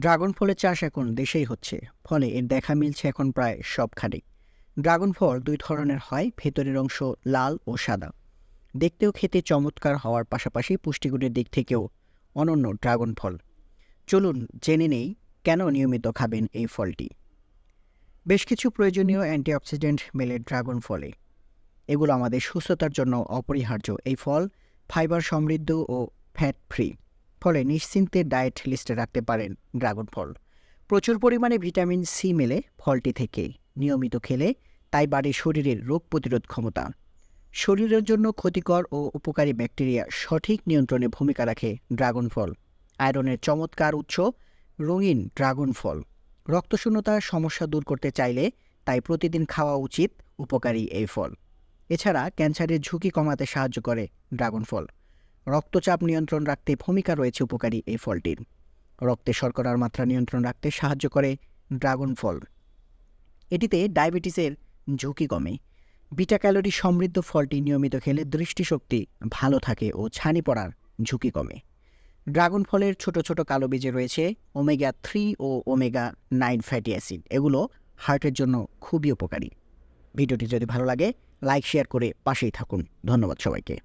Dragon ফলের চাষ এখন দেশেই হচ্ছে, ফলে এর দেখা মিলছে এখন প্রায় সবখানেই। ড্রাগন ফল দুই ধরনের হয়, ভেতরের অংশ লাল ও সাদা। দেখতেও খেতে চমৎকার হওয়ার পাশাপাশি পুষ্টিগুণের দিক থেকেও অনন্য ড্রাগন ফল। চলুন জেনে নেই কেন নিয়মিত খাবেন এই ফলটি। বেশ কিছু প্রয়োজনীয় অ্যান্টিঅক্সিডেন্ট মেলে ড্রাগন ফলে। এগুলো আমাদের সুস্থতার জন্য অপরিহার্য। এই ফল ফাইবার সমৃদ্ধ ও ফ্যাট ফ্রি ফলে নিশ্চিন্তে ডায়েট লিস্টে রাখতে পারেন ড্রাগন ফল। প্রচুর পরিমাণে ভিটামিন সি মেলে ফলটি থেকে। নিয়মিত খেলে তাই বাড়ে শরীরের রোগ প্রতিরোধ ক্ষমতা। শরীরের জন্য ক্ষতিকর ও উপকারী ব্যাকটেরিয়া সঠিক নিয়ন্ত্রণে ভূমিকা রাখে ড্রাগন ফল। আয়রনের চমৎকার উৎস রঙিন ড্রাগন ফল। রক্তশূন্যতার সমস্যা দূর করতে চাইলে তাই প্রতিদিন খাওয়া উচিত উপকারী এই ফল। এছাড়া ক্যান্সারের ঝুঁকি কমাতে সাহায্য করে ড্রাগন ফল। রক্তচাপ নিয়ন্ত্রণ রাখতে ভূমিকা রয়েছে উপকারী এই ফলটির। রক্তে শর্করার মাত্রা নিয়ন্ত্রণ রাখতে সাহায্য করে ড্রাগন ফল। এটিতে ডায়াবেটিসের ঝুঁকি কমে। বিটা ক্যালোরি সমৃদ্ধ ফলটি নিয়মিত খেলে দৃষ্টিশক্তি ভালো থাকে ও ছানি পড়ার ঝুঁকি কমে। ড্রাগন ফলের ছোট ছোট কালো বীজে রয়েছে ওমেগা থ্রি ও ওমেগা নাইন ফ্যাটি অ্যাসিড। এগুলো হার্টের জন্য খুবই উপকারী। ভিডিওটি যদি ভালো লাগে, লাইক, শেয়ার করে পাশেই থাকুন। ধন্যবাদ সবাইকে।